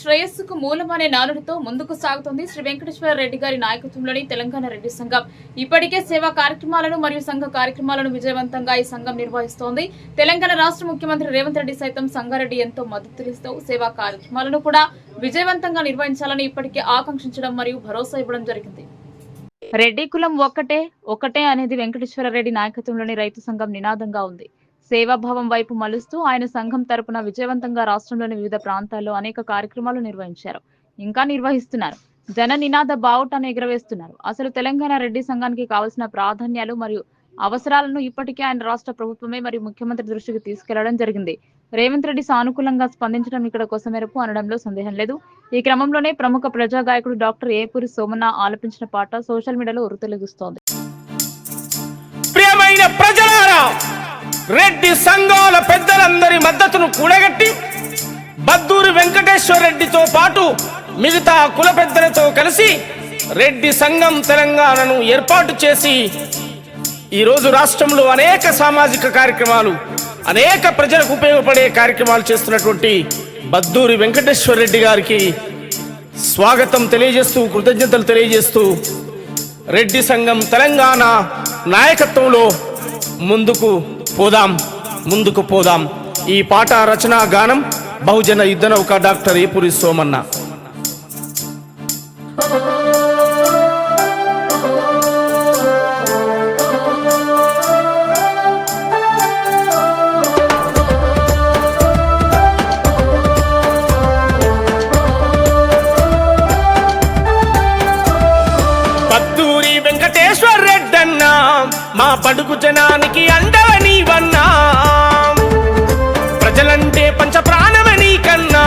శ్రేయస్సుకు మూలమనే నానుడితో ముందుకు సాగుతోంది శ్రీ వెంకటేశ్వర రెడ్డి గారి నాయకత్వంలోని తెలంగాణ రెడ్డి సంఘం. ఇప్పటికే సేవా కార్యక్రమాలను మరియు సంఘ కార్యక్రమాలను విజయవంతంగా ఈ సంఘం నిర్వహిస్తోంది. తెలంగాణ రాష్ట్ర ముఖ్యమంత్రి రేవంత్ రెడ్డి సైతం సంగారెడ్డి ఎంతో మద్దతునిస్తూ సేవా కార్యక్రమాలను కూడా విజయవంతంగా నిర్వహించాలని ఇప్పటికే ఆకాంక్షించడం మరియు భరోసా ఇవ్వడం జరిగింది. రెడ్డి కులం ఒక్కటే ఒక్కటే అనేది వెంకటేశ్వర రెడ్డి నాయకత్వంలోని రైతు సంఘం నినాదంగా ఉంది. సేవాభావం వైపు మలుస్తూ ఆయన సంఘం తరపున విజయవంతంగా రాష్ట్రంలోని వివిధ ప్రాంతాల్లో అనేక కార్యక్రమాలు నిర్వహించారు. ఇంకా నిర్వహిస్తున్నారు. జన నినాద బావుటను ఎగరవేస్తున్నారు. అసలు తెలంగాణ రెడ్డి సంఘానికి కావాల్సిన ప్రాధాన్యాలు మరియు అవసరాలను ఇప్పటికే ఆయన రాష్ట్ర ప్రభుత్వమే మరియు ముఖ్యమంత్రి దృష్టికి తీసుకెళ్ళడం జరిగింది. రేవంత్ రెడ్డి సానుకూలంగా స్పందించడం ఇక్కడ కొసమెరుపు అనడంలో సందేహం లేదు. ఈ క్రమంలోనే ప్రముఖ ప్రజా గాయకుడు డాక్టర్ ఏపూరి సోమన్న ఆలపించిన పాట సోషల్ మీడియాలో ఉరుతెలుగుస్తోంది. ప్రియమైన ప్రజలారా రెడ్డి సంఘాల పెద్దలందరి మద్దతును కూడగట్టి బద్దూరి వెంకటేశ్వర రెడ్డితో పాటు మిగతా కుల పెద్దలతో కలిసి రెడ్డి సంఘం తెలంగాణను ఏర్పాటు చేసి ఈరోజు రాష్ట్రంలో అనేక సామాజిక కార్యక్రమాలు అనేక ప్రజలకు ఉపయోగపడే కార్యక్రమాలు చేస్తున్నటువంటి బద్దూరి వెంకటేశ్వర రెడ్డి గారికి స్వాగతం తెలియజేస్తూ కృతజ్ఞతలు తెలియజేస్తూ రెడ్డి సంఘం తెలంగాణ నాయకత్వంలో ముందుకు పోదాం ముందుకు పోదాం. ఈ పాట రచనా గానం బహుజన యుద్ధనౌక డాక్టర్ ఏపురి సోమన్న. మా పడుగు జనానికి అండవని వన్నా. ప్రజలంటే పంచ ప్రాణమని కన్నా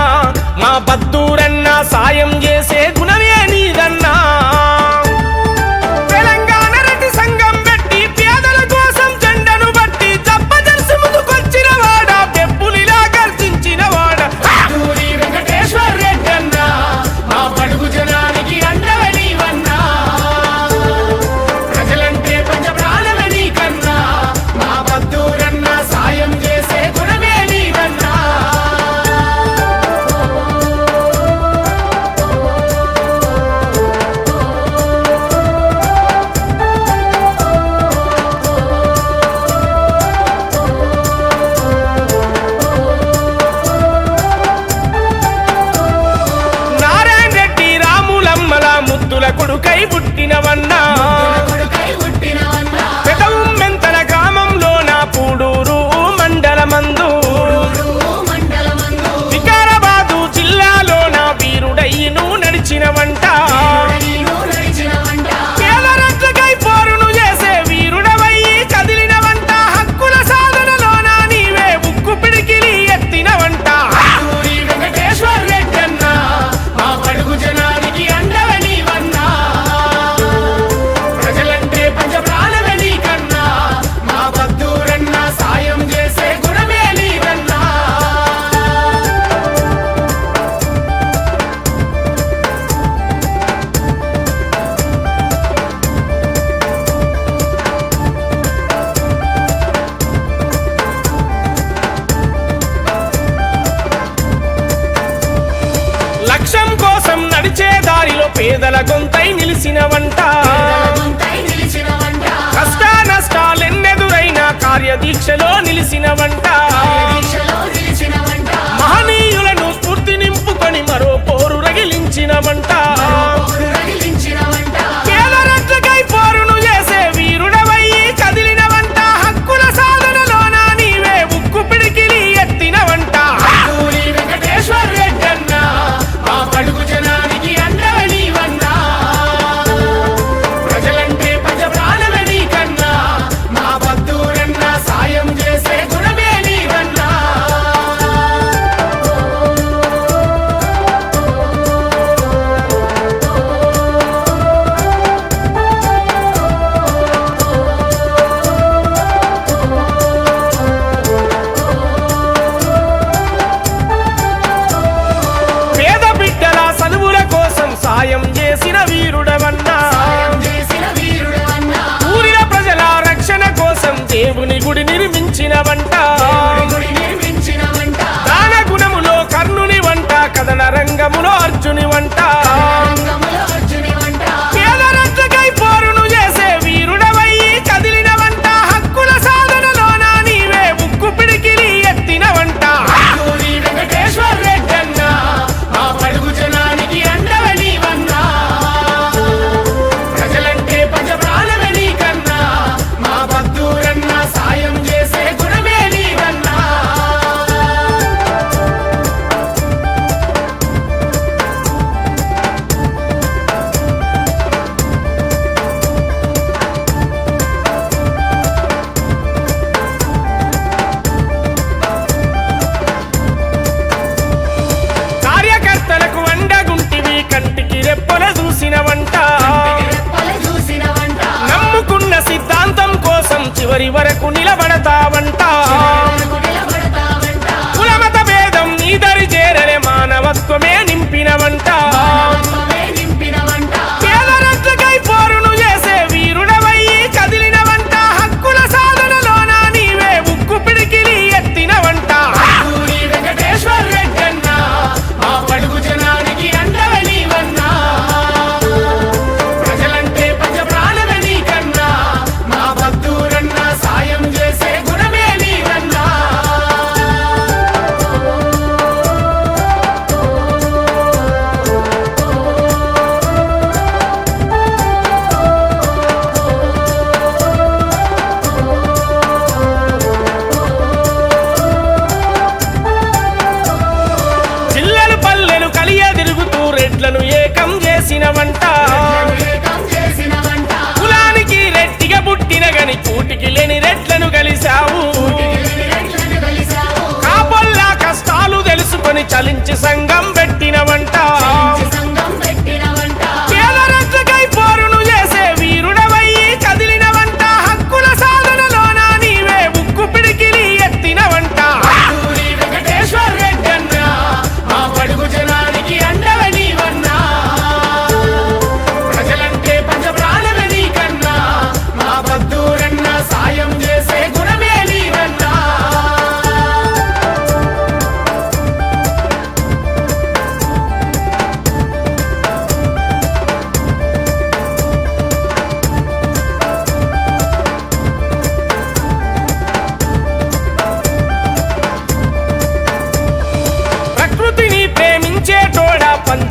మా బద్దూరన్నా సాయం చేసే లక్ష్యం కోసం నడిచే దారిలో పేదల గొంతై నిలిచిన వంట. కష్ట నష్టాలెన్నెదురైనా కార్యదీక్షలో నిలిచిన వంట. మహనీయులను స్ఫూర్తి నింపుకొని మరో పోరు రగిలించిన వంట. అంటారు చివరకు నిలబడతావంటా. చలించి సంగం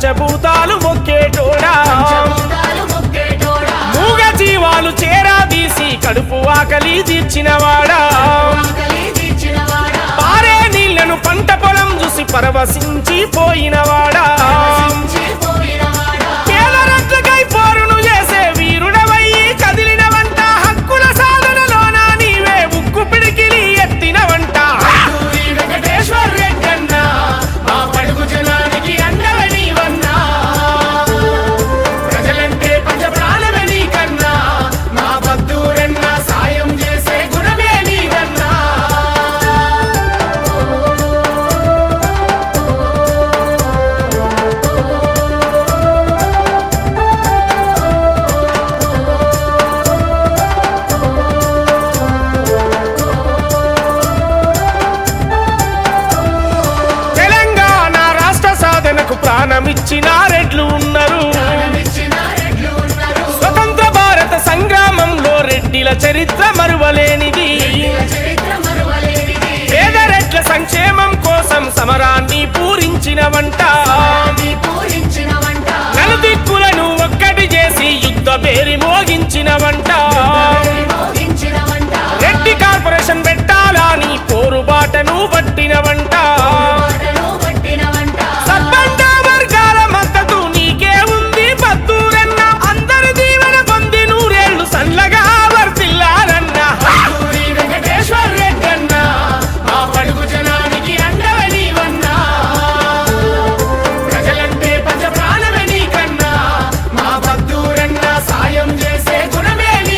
పంచభూతాలు మొక్కేటోడా మూగ జీవాలు చేరా తీసి కడుపు ఆకలి తీర్చినవాడా. పారే నీళ్ళను పంట పొలం చూసి పరవశించి పోయినవాడా. త్యాగమిచ్చిన రెడ్లు ఉన్నారు. స్వతంత్ర భారత సంగ్రామంలో రెడ్డిల చరిత్ర మరువలేనిది. పేద రెడ్ల సంక్షేమం కోసం సమరాన్ని పూరించిన వంట. నలుదిక్కులను ఒక్కటి చేసి యుద్ధ పేరి మోగించిన వంట. రెడ్డి కార్పొరేషన్ పెట్టాలని పోరుబాటను పట్టిన వంట.